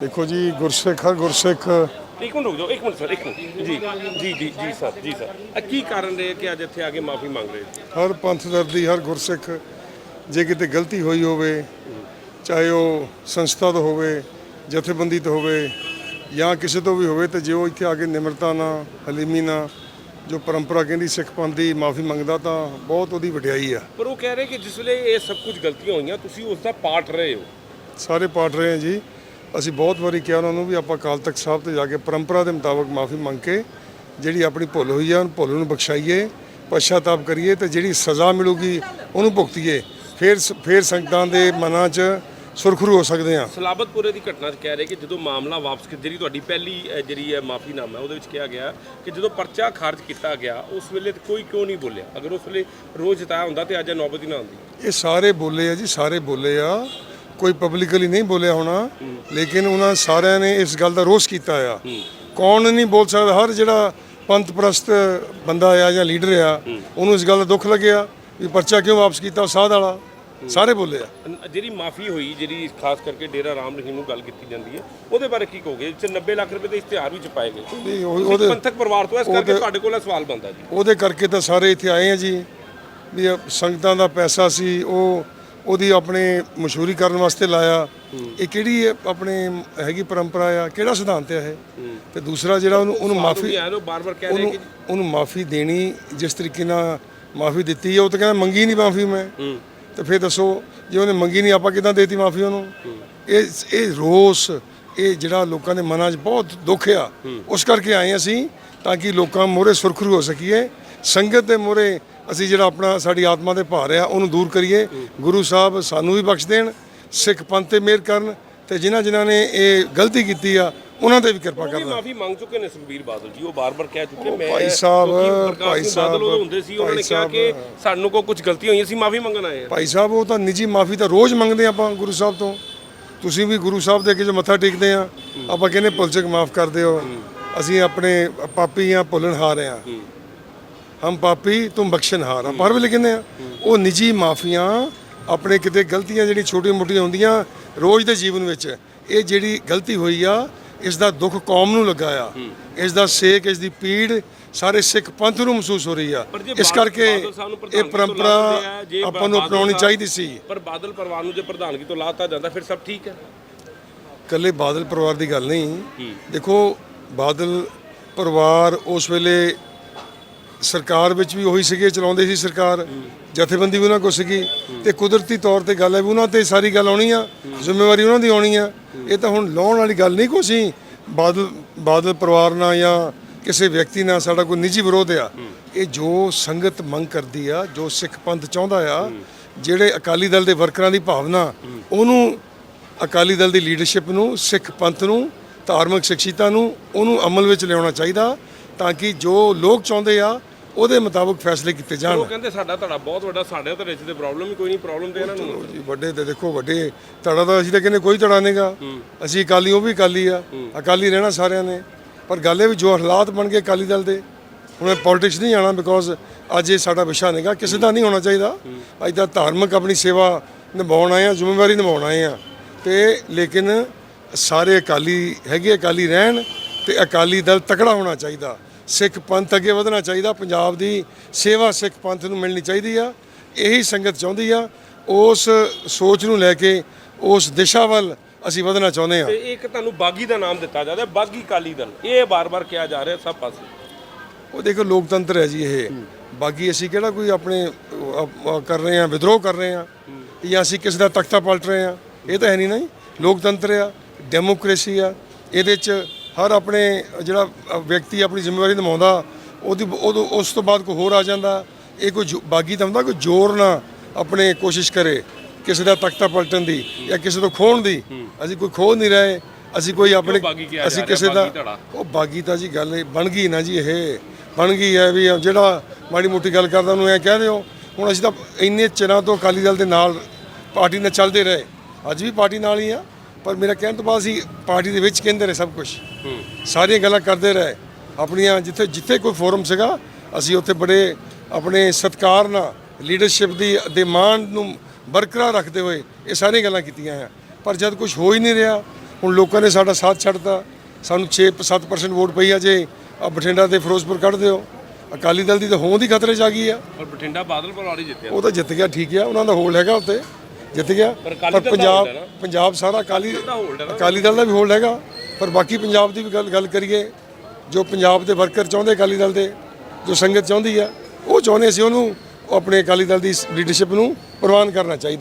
ਦੇਖੋ ਜੀ ਗੁਰਸਿੱਖ ਹਰ ਗੁਰਸਿੱਖ। ਇੱਕ ਮਿੰਟ ਰੁਕ ਜਾਓ ਇੱਕ ਮਿੰਟ ਸਰ ਇੱਕ ਮਿੰਟ। ਜੀ ਜੀ ਜੀ ਜੀ ਸਰ ਜੀ ਸਰ। ਆ ਕੀ ਕਾਰਨ ਰਹੇ ਕਿ ਅੱਜ ਇੱਥੇ ਆ ਕੇ ਮਾਫੀ ਮੰਗ ਰਹੇ ਹੋ? ਹਰ ਪੰਥ ਦਰਦੀ ਹਰ ਗੁਰਸਿੱਖ ਜੇ ਕਿਤੇ ਗਲਤੀ ਹੋਈ ਹੋਵੇ ਚਾਹੇ ਉਹ ਸੰਸਥਾ ਤੋਂ ਹੋਵੇ ਜਥੇਬੰਦੀ ਤੋਂ ਹੋਵੇ ਜਾਂ ਕਿਸੇ ਤੋਂ ਵੀ ਹੋਵੇ ਤੇ ਜੇ ਉਹ ਇੱਥੇ ਆ ਕੇ ਨਿਮਰਤਾ ਨਾਲ ਹਲੀਮੀ ਨਾਲ ਜੋ ਪਰੰਪਰਾ ਕਹਿੰਦੀ ਸਿੱਖ ਪੰਥ ਦੀ ਮਾਫੀ ਮੰਗਦਾ ਤਾਂ ਬਹੁਤ ਉਹਦੀ ਵਡਿਆਈ ਆ। ਪਰ ਉਹ ਕਹਿ ਰਹੇ ਕਿ ਜਿਸ ਵੇਲੇ ਇਹ ਸਭ ਕੁਝ ਗਲਤੀਆਂ ਹੋਈਆਂ ਤੁਸੀਂ ਉਸ ਦਾ ਪਾਰਟ ਰਹੇ ਹੋ। ਸਾਰੇ ਪਾਟ ਰਹੇ ਹਾਂ ਜੀ। ਅਸੀਂ ਬਹੁਤ ਵਾਰੀ ਕਿਹਾ ਉਹਨਾਂ ਨੂੰ ਵੀ ਆਪਾਂ ਅਕਾਲ ਤਖਤ ਸਾਹਿਬ ਤੇ ਜਾ ਕੇ ਪਰੰਪਰਾ ਦੇ ਮੁਤਾਬਕ ਮਾਫੀ ਮੰਗ ਕੇ ਜਿਹੜੀ ਆਪਣੀ ਭੁੱਲ ਹੋਈ ਆ ਉਹਨੂੰ ਭੁੱਲ ਨੂੰ ਬਖਸ਼ਾਈਏ ਪਛਤਾਪ ਕਰੀਏ ਤੇ ਜਿਹੜੀ ਸਜ਼ਾ ਮਿਲੂਗੀ ਉਹਨੂੰ ਭੁਗਤੀਏ। ਫਿਰ ਫਿਰ ਸੰਗਤਾਂ ਦੇ ਮਨਾਂ 'ਚ ਸੁਰਖਰੂ ਹੋ ਸਕਦੇ ਆ। ਸਲਾਬਤਪੁਰੇ ਦੀ ਘਟਨਾ 'ਚ ਕਹਿ ਰਹੇ ਕਿ ਜਦੋਂ ਮਾਮਲਾ ਵਾਪਸ ਕਿ ਜਿਹੜੀ ਤੁਹਾਡੀ ਪਹਿਲੀ ਜਿਹੜੀ ਹੈ ਮਾਫੀਨਾਮਾ ਹੈ ਉਹਦੇ ਵਿੱਚ ਕਿਹਾ ਗਿਆ ਕਿ ਜਦੋਂ ਪਰਚਾ ਖਾਰਜ ਕੀਤਾ ਗਿਆ ਉਸ ਵੇਲੇ ਤੇ ਕੋਈ ਕਿਉਂ ਨਹੀਂ ਬੋਲਿਆ? ਅਗਰ ਉਸ ਵੇਲੇ ਰੋਜ਼ ਜਤਾਇਆ ਹੁੰਦਾ ਤੇ ਅੱਜ ਇਹ ਨੌਬਤ ਹੀ ਨਾ ਆਉਂਦੀ। ਇਹ ਸਾਰੇ ਬੋਲੇ ਆ ਜੀ ਸਾਰੇ ਬੋਲੇ ਆ। ਕੋਈ ਪਬਲਿਕਲੀ ਨਹੀਂ ਬੋਲਿਆ ਹੋਣਾ ਲੇਕਿਨ ਉਹਨਾਂ ਸਾਰਿਆਂ ਨੇ ਇਸ ਗੱਲ ਦਾ ਰੋਸ ਕੀਤਾ ਆ। ਕੌਣ ਨਹੀਂ ਬੋਲ ਸਕਦਾ ਹਰ ਜਿਹੜਾ ਪੰਥ ਪ੍ਰਸਤ ਬੰਦਾ ਆ ਜਾਂ ਲੀਡਰ ਆ ਉਹਨੂੰ ਇਸ ਗੱਲ ਦਾ ਦੁੱਖ ਲੱਗਿਆ ਵੀ ਪਰਚਾ ਕਿਉਂ ਵਾਪਸ ਕੀਤਾ ਉਹ ਸਾਧ ਵਾਲਾ। ਸਾਰੇ ਬੋਲੇ ਆ। ਜਿਹੜੀ ਮਾਫੀ ਹੋਈ ਜਿਹੜੀ ਖਾਸ ਕਰਕੇ ਡੇਰਾ ਰਾਮ ਰਹੀਮ ਨੂੰ ਗੱਲ ਕੀਤੀ ਜਾਂਦੀ ਹੈ ਉਹਦੇ ਬਾਰੇ ਕੀ ਕਹੋਗੇ? ਇਸ 'ਚ 90 ਲੱਖ ਰੁਪਏ ਦੇ ਇਸ਼ਤਿਹਾਰ ਵੀ ਛਪਾਏ ਗਏ। ਉਹਦੇ ਪੰਥਕ ਪਰਿਵਾਰ ਤੋਂ ਇਸ ਕਰਕੇ ਤੁਹਾਡੇ ਕੋਲ ਸਵਾਲ ਬਣਦਾ ਜੀ। ਉਹਦੇ ਕਰਕੇ ਤਾਂ ਸਾਰੇ ਇੱਥੇ ਆਏ ਆ ਜੀ ਵੀ ਸੰਗਤਾਂ ਦਾ ਪੈਸਾ ਸੀ ਉਹ ਉਹਦੀ ਆਪਣੇ ਮਸ਼ਹੂਰੀ ਕਰਨ ਵਾਸਤੇ ਲਾਇਆ। ਇਹ ਕਿਹੜੀ ਆਪਣੇ ਹੈਗੀ ਪਰੰਪਰਾ ਆ? ਕਿਹੜਾ ਸਿਧਾਂਤ ਹੈ ਇਹ? ਤੇ ਦੂਸਰਾ ਜਿਹੜਾ ਉਹਨੂੰ ਉਹਨੂੰ ਮਾਫੀ ਉਹਨੂੰ ਮਾਫੀ ਦੇਣੀ ਜਿਸ ਤਰੀਕੇ ਨਾਲ ਮਾਫੀ ਦਿੱਤੀ ਹੈ ਉਹ ਤਾਂ ਕਹਿੰਦਾ ਮੰਗੀ ਨਹੀਂ ਮਾਫੀ ਮੈਂ। ਤੇ ਫਿਰ ਦੱਸੋ ਜੇ ਉਹਨੇ ਮੰਗੀ ਨਹੀਂ ਆਪਾਂ ਕਿਦਾਂ ਦੇਤੀ ਮਾਫੀ ਉਹਨੂੰ? ਇਹ ਇਹ ਰੋਸ ਇਹ ਜਿਹੜਾ ਲੋਕਾਂ ਦੇ ਮਨਾਂ 'ਚ ਬਹੁਤ ਦੁੱਖ ਆ। ਉਸ ਕਰਕੇ ਆਏ ਅਸੀਂ ਤਾਂ ਕਿ ਲੋਕਾਂ ਮੋਰੇ ਸੁਰਖਰੂ ਹੋ ਸਕੀਏ। ਸੰਗਤ ਦੇ ਮੋਰੇ ਅਸੀਂ ਜਿਹੜਾ ਆਪਣਾ ਸਾਡੀ ਆਤਮਾ ਦੇ ਭਾਰ ਆ ਉਹਨੂੰ ਦੂਰ ਕਰੀਏ। ਗੁਰੂ ਸਾਹਿਬ ਸਾਨੂੰ ਵੀ ਬਖਸ਼ ਦੇਣ ਸਿੱਖ ਪੰਥ ਤੇ ਮਿਹਰ ਕਰਨ ਤੇ ਜਿਨ੍ਹਾਂ ਜਿਨ੍ਹਾਂ ਨੇ ਇਹ ਗਲਤੀ ਕੀਤੀ ਆ ਉਹਨਾਂ ਤੇ ਵੀ ਕਿਰਪਾ ਕਰਨ। ਮਾਫੀ ਮੰਗ ਚੁੱਕੇ ਨੇ ਸੁਖਬੀਰ ਬਾਦਲ ਜੀ ਉਹ ਬਾਰ-ਬਾਰ ਕਹਿ ਚੁੱਕੇ ਮੈਂ ਭਾਈ ਸਾਹਿਬ, ਭਾਈ ਸਾਹਿਬ, ਹੁੰਦੇ ਸੀ ਉਹਨਾਂ ਨੇ ਕਿਹਾ ਕਿ। ਸਾਨੂੰ ਕੋ ਕੁਝ ਗਲਤੀਆਂ ਹੋਈਆਂ ਸੀ ਮਾਫੀ ਮੰਗਣ ਆਏ ਆ। ਭਾਈ ਸਾਹਿਬ ਉਹ ਤਾਂ ਨਿੱਜੀ ਮਾਫੀ ਤਾਂ ਰੋਜ਼ ਮੰਗਦੇ ਆਪਾਂ ਗੁਰੂ ਸਾਹਿਬ ਤੋਂ। ਤੁਸੀਂ ਵੀ ਗੁਰੂ ਸਾਹਿਬ ਦੇ ਅੱਗੇ ਜੋ ਮੱਥਾ ਟੇਕਦੇ ਆ ਆਪਾਂ ਕਹਿੰਦੇ ਭੁੱਲ ਚੁੱਕ ਮਾਫ ਕਰ ਦਿਓ। ਅਸੀਂ ਆਪਣੇ ਪਾਪੀ ਆ ਭੁੱਲਣਹਾਰ ਆ। ਹਮ ਪਾਪੀ ਤੁਮ ਬਖਸ਼ਣਹਾਰ ਆਪਾਂ ਹਰ ਵੇਲੇ ਕਹਿੰਦੇ ਆ ਉਹ ਨਿੱਜੀ ਮਾਫੀਆਂ ਆਪਣੇ ਕਿਤੇ ਗਲਤੀਆਂ ਜਿਹੜੀਆਂ ਛੋਟੀਆਂ ਮੋਟੀਆਂ ਹੁੰਦੀਆਂ ਰੋਜ਼ ਦੇ ਜੀਵਨ ਵਿੱਚ ਇਹ ਜਿਹੜੀ ਗਲਤੀ ਹੋਈ ਆ ਇਸ ਦਾ ਦੁੱਖ ਕੌਮ ਨੂੰ ਲੱਗਾ ਆ ਇਸ ਦਾ ਸੇਕ ਇਸ ਦੀ ਪੀੜ ਸਾਰੇ ਸਿੱਖ ਪੰਥ ਨੂੰ ਮਹਿਸੂਸ ਹੋ ਰਹੀ ਆ ਇਸ ਕਰਕੇ ਇਹ ਪਰੰਪਰਾ ਆਪਾਂ ਨੂੰ ਅਪਣਾਉਣੀ ਚਾਹੀਦੀ ਸੀ ਪਰ ਬਾਦਲ ਪਰਿਵਾਰ ਨੂੰ ਜੇ ਪ੍ਰਧਾਨਗੀ ਤੋਂ ਲਾਤਾ ਜਾਂਦਾ ਫਿਰ ਸਭ ਠੀਕ ਹੈ ਇਕੱਲੇ ਬਾਦਲ ਪਰਿਵਾਰ ਦੀ ਗੱਲ ਨਹੀਂ ਦੇਖੋ ਬਾਦਲ ਪਰਿਵਾਰ ਉਸ ਵੇਲੇ ਸਰਕਾਰ ਵਿੱਚ ਵੀ ਉਹੀ ਸੀਗੇ, ਚਲਾਉਂਦੇ ਸੀ ਸਰਕਾਰ, ਜਥੇਬੰਦੀ ਵੀ ਉਹਨਾਂ ਕੋਲ ਸੀਗੀ ਤੇ ਕੁਦਰਤੀ ਤੌਰ ਤੇ ਗੱਲ ਹੈ ਵੀ ਉਹਨਾਂ ਤੇ ਸਾਰੀ ਗੱਲ ਆਉਣੀ ਆ, ਜ਼ਿੰਮੇਵਾਰੀ ਉਹਨਾਂ ਦੀ ਆਉਣੀ ਆ। ਇਹ ਤਾਂ ਹੁਣ ਲਾਉਣ ਵਾਲੀ ਗੱਲ ਨਹੀਂ ਕੋਈ ਸੀ ਬਾਦਲ ਬਾਦਲ ਪਰਿਵਾਰ ਨਾਲ ਜਾਂ ਕਿਸੇ ਵਿਅਕਤੀ ਨਾਲ ਸਾਡਾ ਕੋਈ ਨਿੱਜੀ ਵਿਰੋਧ ਆ। ਇਹ ਜੋ ਸੰਗਤ ਮੰਗ ਕਰਦੀ ਆ, ਜੋ ਸਿੱਖ ਪੰਥ ਚਾਹੁੰਦਾ ਆ, ਜਿਹੜੇ ਅਕਾਲੀ ਦਲ ਦੇ ਵਰਕਰਾਂ ਦੀ ਭਾਵਨਾ, ਉਹਨੂੰ ਅਕਾਲੀ ਦਲ ਦੀ ਲੀਡਰਸ਼ਿਪ ਨੂੰ, ਸਿੱਖ ਪੰਥ ਨੂੰ, ਧਾਰਮਿਕ ਸ਼ਖਸੀਅਤਾਂ ਨੂੰ, ਉਹਨੂੰ ਅਮਲ ਵਿੱਚ ਲਿਆਉਣਾ ਚਾਹੀਦਾ ਤਾਂ ਕਿ ਜੋ ਲੋਕ ਚਾਹੁੰਦੇ ਆ ਉਹਦੇ ਮੁਤਾਬਕ ਫੈਸਲੇ ਕੀਤੇ ਜਾਣ। ਉਹ ਕਹਿੰਦੇ ਸਾਡਾ ਧੜਾ ਬਹੁਤ ਵੱਡਾ ਸਾਡੇ ਧੜੇ 'ਚ ਤੇ ਪ੍ਰੋਬਲਮ ਹੀ ਕੋਈ ਨਹੀਂ ਪ੍ਰੋਬਲਮ ਤੇ ਇਹਨਾਂ ਨੂੰ ਜੀ ਵੱਡੇ ਤੇ ਦੇਖੋ ਵੱਡੇ ਧੜਾ ਤਾਂ ਅਸੀਂ ਤਾਂ ਕਹਿੰਦੇ ਕੋਈ ਧੜਾ ਨਹੀਂਗਾ ਅਸੀਂ ਅਕਾਲੀ ਉਹ ਵੀ ਅਕਾਲੀ ਆ। ਅਕਾਲੀ ਰਹਿਣਾ ਸਾਰਿਆਂ ਨੇ। ਪਰ ਗੱਲ ਇਹ ਵੀ ਜੋ ਹਾਲਾਤ ਬਣ ਗਏ ਅਕਾਲੀ ਦਲ ਦੇ ਹੁਣ ਪੋਲਿਟਿਕਸ ਨਹੀਂ ਆਣਾ ਬਿਕੋਜ਼ ਅੱਜ ਇਹ ਸਾਡਾ ਵਿਸ਼ਾ ਨਹੀਂਗਾ ਕਿਸੇ ਦਾ ਨਹੀਂ ਹੋਣਾ ਚਾਹੀਦਾ। ਅੱਜ ਤਾਂ ਧਾਰਮਿਕ ਆਪਣੀ ਸੇਵਾ ਨਿਭਾਉਣ ਆਏ ਆ ਜ਼ਿੰਮੇਵਾਰੀ ਨਿਭਾਉਣ ਆਏ ਆ। ਤੇ ਲੇਕਿਨ ਸਾਰੇ ਅਕਾਲੀ ਹੈਗੇ ਅਕਾਲੀ ਰਹਿਣ ਤੇ ਅਕਾਲੀ ਦਲ ਤਕੜਾ ਹੋਣਾ ਚਾਹੀਦਾ। ਸਿੱਖ ਪੰਥ ਅੱਗੇ ਵਧਣਾ ਚਾਹੀਦਾ ਪੰਜਾਬ ਦੀ ਸੇਵਾ ਸਿੱਖ ਪੰਥ ਨੂੰ ਮਿਲਣੀ ਚਾਹੀਦੀ ਆ ਇਹੀ ਸੰਗਤ ਚਾਹੁੰਦੀ ਆ ਉਸ ਸੋਚ ਨੂੰ ਲੈ ਕੇ ਉਸ ਦਿਸ਼ਾ ਵੱਲ ਅਸੀਂ ਵਧਣਾ ਚਾਹੁੰਦੇ ਆ। ਤੇ ਇੱਕ ਤੁਹਾਨੂੰ ਬਾਗੀ ਦਾ ਨਾਮ ਦਿੱਤਾ ਜਾਂਦਾ ਬਾਗੀ ਕਾਲੀ ਦਲ ਇਹ ਬਾਰ-ਬਾਰ ਕਿਹਾ ਜਾ ਰਿਹਾ ਸਭ ਪਾਸੇ। ਉਹ ਦੇਖੋ ਲੋਕਤੰਤਰ ਹੈ ਜੀ ਇਹ। ਬਾਕੀ ਅਸੀਂ ਕਿਹੜਾ ਕੋਈ ਆਪਣੇ ਕਰ ਰਹੇ ਆ ਵਿਦਰੋਹ ਕਰ ਰਹੇ ਆ ਜਾਂ ਅਸੀਂ ਕਿਸੇ ਦਾ ਤਖਤਾ ਪਲਟ ਰਹੇ ਆ ਇਹ ਤਾਂ ਹੈ ਨਹੀਂ ਨਾ ਜੀ। ਲੋਕਤੰਤਰ ਆ ਡੈਮੋਕ੍ਰੇਸੀ ਆ ਇਹਦੇ ਚ ਹਰ ਆਪਣੇ ਜਿਹੜਾ ਵਿਅਕਤੀ ਆਪਣੀ ਜ਼ਿੰਮੇਵਾਰੀ ਨਿਭਾਉਂਦਾ ਉਹਦੀ ਉਦੋਂ ਉਸ ਤੋਂ ਬਾਅਦ ਕੋਈ ਹੋਰ ਆ ਜਾਂਦਾ ਇਹ ਕੋਈ ਬਾਗੀ ਤਾਂ ਹੁੰਦਾ ਕੋਈ ਜ਼ੋਰ ਨਾ ਆਪਣੇ ਕੋਸ਼ਿਸ਼ ਕਰੇ ਕਿਸੇ ਦਾ ਤਖਤਾ ਪਲਟਣ ਦੀ ਜਾਂ ਕਿਸੇ ਤੋਂ ਖੋਹਣ ਦੀ। ਅਸੀਂ ਕੋਈ ਖੋਹ ਨਹੀਂ ਰਹੇ ਅਸੀਂ ਕੋਈ ਆਪਣੇ ਅਸੀਂ ਕਿਸੇ ਦਾ? ਉਹ ਬਾਗੀ ਤਾਂ ਜੀ ਗੱਲ ਬਣ ਗਈ ਨਾ ਜੀ ਇਹ ਬਣ ਗਈ ਹੈ ਵੀ ਜਿਹੜਾ ਮਾੜੀ ਮੋਟੀ ਗੱਲ ਕਰਦਾ ਉਹਨੂੰ ਐ ਕਹਿ ਦਿਓ ਹੁਣ ਅਸੀਂ ਤਾਂ ਇੰਨੇ ਚਿਰਾਂ ਤੋਂ ਅਕਾਲੀ ਦਲ ਦੇ ਨਾਲ ਪਾਰਟੀ ਨਾਲ ਚੱਲਦੇ ਰਹੇ ਅੱਜ ਵੀ ਪਾਰਟੀ ਨਾਲ ਹੀ ਆ। ਪਰ ਮੇਰਾ ਕਹਿਣ ਤੋਂ ਬਾਅਦ ਅਸੀਂ ਪਾਰਟੀ ਦੇ ਵਿੱਚ ਕਹਿੰਦੇ ਰਹੇ ਸਭ ਕੁਝ ਸਾਰੀਆਂ ਗੱਲਾਂ ਕਰਦੇ ਰਹੇ। ਆਪਣੀਆਂ ਜਿੱਥੇ ਜਿੱਥੇ ਕੋਈ ਫੋਰਮ ਸੀਗਾ ਅਸੀਂ ਉੱਥੇ ਬੜੇ ਆਪਣੇ ਸਤਕਾਰ ਨਾਲ ਲੀਡਰਸ਼ਿਪ ਦੀ ਮਾਣ ਨੂੰ ਬਰਕਰਾਰ ਰੱਖਦੇ ਹੋਏ ਇਹ ਸਾਰੀਆਂ ਗੱਲਾਂ ਕੀਤੀਆਂ ਆ ਪਰ ਜਦ ਕੁਝ ਹੋ ਹੀ ਨਹੀਂ ਰਿਹਾ ਹੁਣ ਲੋਕਾਂ ਨੇ ਸਾਡਾ ਸਾਥ ਛੱਡਤਾ। ਸਾਨੂੰ 6-7% ਵੋਟ ਪਈ ਆ ਜੇ ਆ ਬਠਿੰਡਾ ਤੇ ਫਿਰੋਜ਼ਪੁਰ ਕੱਢ ਦਿਓ। ਅਕਾਲੀ ਦਲ ਦੀ ਤਾਂ ਹੋਂਦ ਹੀ ਖਤਰੇ 'ਚ ਆ ਗਈ ਆ। ਪਰ ਬਠਿੰਡਾ ਬਾਦਲ ਪਰਿਵਾਰ ਜਿੱਤਿਆ। ਉਹ ਤਾਂ ਜਿੱਤ ਗਿਆ ਠੀਕ ਆ। ਉਹਨਾਂ ਦਾ ਹੋਲਡ ਹੈਗਾ ਉੱਤੇ ਜਿੱਤ ਗਿਆ ਪਰ ਪੰਜਾਬ। ਪੰਜਾਬ ਸਾਰਾ ਅਕਾਲੀ। ਅਕਾਲੀ ਦਲ ਦਾ ਵੀ ਹੋਲਡ ਹੈਗਾ ਪਰ ਬਾਕੀ ਪੰਜਾਬ ਦੀ ਵੀ ਗੱਲ ਗੱਲ ਕਰੀਏ ਜੋ ਪੰਜਾਬ ਦੇ ਵਰਕਰ ਚਾਹੁੰਦੇ ਅਕਾਲੀ ਦਲ ਦੇ ਜੋ ਸੰਗਤ ਚਾਹੁੰਦੀ ਆ ਉਹ ਚਾਹੁੰਦੇ ਸੀ ਉਹਨੂੰ ਆਪਣੇ ਅਕਾਲੀ ਦਲ ਦੀ ਲੀਡਰਸ਼ਿਪ ਨੂੰ ਪ੍ਰਵਾਨ ਕਰਨਾ ਚਾਹੀਦਾ